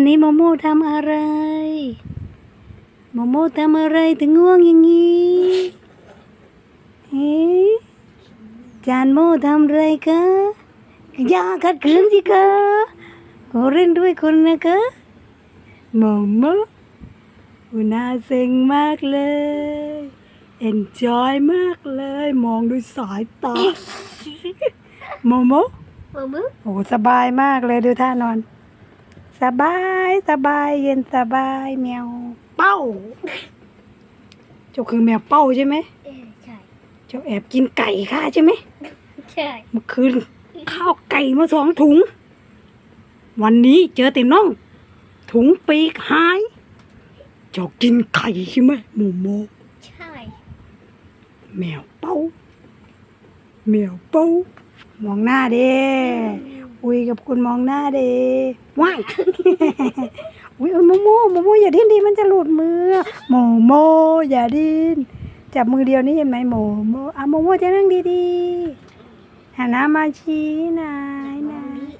วันนี้โมโมทำอะไร โมโมทำอะไรถึงง่วงอย่างนี้เฮ้จานโมทำอะไรคะอย่าขัดขืนสิคะขอเล่นด้วยคนนะคะโมโมอุน่าเซ็งมากเลยเอนจอยมากเลย มองด้วยสายตาโมโมมือมือโอ้สบายมากเลยดูท่านอน สบายสบายเย็นสบายแมวเป้า เจ้าคือแมวเป้าใช่ไหมเออใช่ เจ้าแอบกินไก่ข้าใช่ไหมใช่ เมื่อคืนข้าวไก่มาสองถุง วันนี้เจอแต่น่อง ถุงปีกหาย เจ้ากินไก่ใช่ไหมโมโม ใช่ แมวเป้า แมวเป้ามองหน้าเด้ คุยกับคุณมองหน้าเดว้ายอุ้ยโมโมโมโมอย่าดิ้นดีมันจะหลุดมือโมโมอย่าดิ้นจับมือเดียวนี่เห็นไหมโมโมอะโมโมจะนั่งดีๆหันหน้ามาชี้นายนาย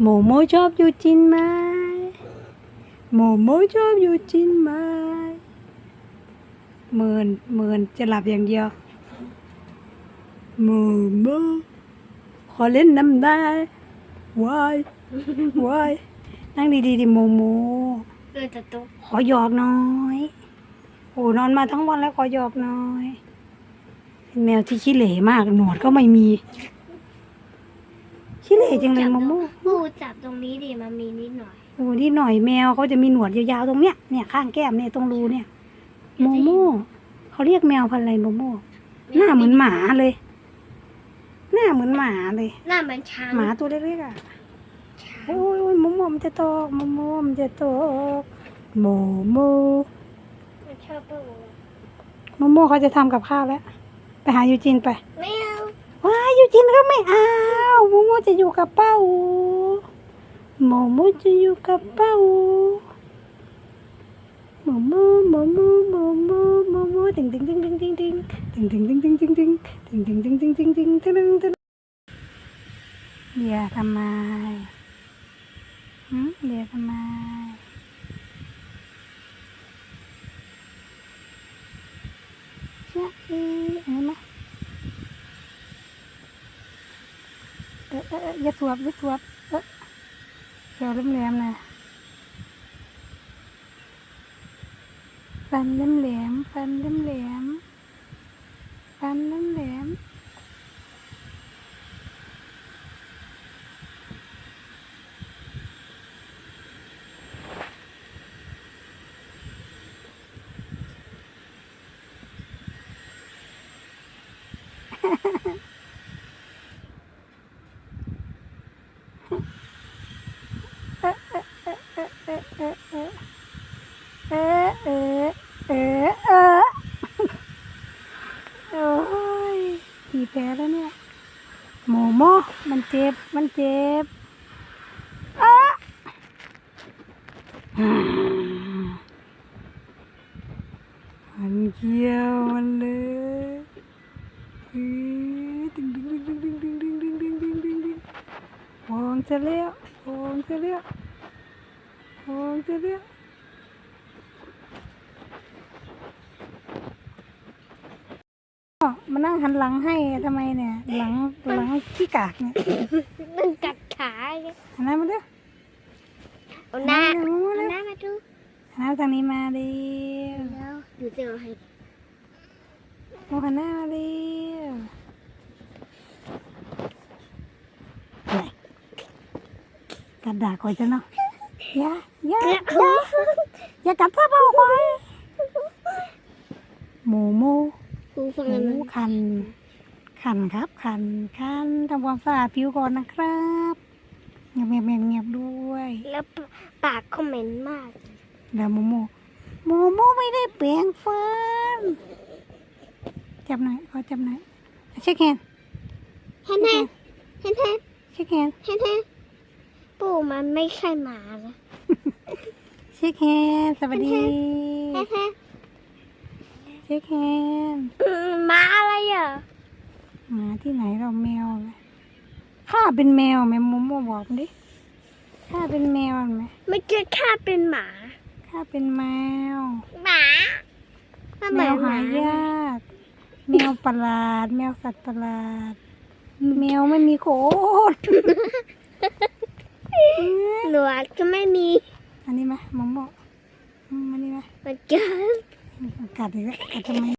โมโมชอบอยู่จินไหมโมโมชอบอยู่จินไหมเมินเมินจะหลับอย่างเดียวโมโม อเล่นน้ำได้วายวายนั่งดีๆดิโมโมเดินจะตุ๊กขอหยอกหน้อยโอ้นอนมาทั้งวันแล้วขอหยอกหน้อยเป็นแมวที่ขี้เหร่มาก หนวดก็ไม่มีขี้เหร่จังเลยโมโมปูจับตรงนี้ดิมันมีนิดหน่อยโอ้นี่หน่อยแมวเขาจะมีหนวดยาวๆตรงเนี้ยเนี่ยข้างแก้มเนี่ยตรงรูเนี่ยโมโมเขาเรียกแมวพันธุ์อะไรโมโมหน้าเหมือนหมาเลยห น้าเหมือนหมาเลย หน้ามันช้างหมาตัวเล็กๆอะโอ้ยโอ้ยโมโมมันจะตกโมโมมันจะตกโมโมมันชอบปูโมโมเขาจะทำกับข้าวแล้ว ไปหายูจินไปไม่เอาว้ายยูจินก็ไม่เอาโมโมจะอยู่กับเป้าโมโมจะอยู่กับเป้าโมโมโมโมโมโมโมโมติงติงติงติงติง ติงติงติงติงติงติงติงติงติงติงติงติงติงติงติงเดี๋ยวทำไมหืมเดี๋ยวทำไมเชื่ออีอันนี้ไหมเออเออเอออย่าสวบอย่าสวบเออแขวแหลมๆนะฟันแหลมฟันแหลมๆฟันแหลม 咱们嘞 เจ็บ มันเจ็บเออมันเกี่ยวมันเลยอื้อดึงดึงดึงดึงดึงดึงดึงดึงดึงดึงดึงโอ้งจะเลี้ยวโอ้งจะเลี้ยวโอ้งจะเลี้ยวอ้อมา นั่งหันหลังให้ทำไมเนี่ย หลังหลังขี้กากเนี่ยมันกัดขาไงหันหน้ามาเด้อเอาหน้าเอาเอาหน้าหน้ามาดูหันหน้าทางนี้มาเร็วแล้วดูจะเอาให้โอ้หันหน้ามาเร็วไหนกัดด่าคอยจะเนาะอย่าอย่าอย่าอย่ากัดซะเบาคอยหมูหมู ปูฟังหมันมูคัน คันครับ คัน คันทำความสะอาดผิวก่อนนะครับเงียบเงียบเงียบเงียบด้วยแล้วปากเขาเหม็นมาก เดี๋ยวโมโมโมโมไม่ได้แปลงฟันจับหน่อยขอจับหน่อยเช็คแฮนด์เห็นไหมเห็นไหมเช็คแฮนด์เห็นไหมปูมันไม่ใช่หมานะเช็คแฮนด์สวัสดีเห็นไหมเช็คแฮนด์อืมหมาอะไรอะหมาที่ไหนเราแมวไงข้าเป็นแมวแมวโมโมบอกมาดิข้าเป็นแมวเห็นไหมไม่ใช่ข้าเป็นหมาข้าเป็นแมวหมาถ้าแมเหมือนวหมาหายากแมวประหลาด แมวสัตว์ประหลาด แมวไม่มีโคตรหนวดก็ไม่มี อันนี้ไหมมองบอกอืมอันนี้ไหมเหมือนกัน กัด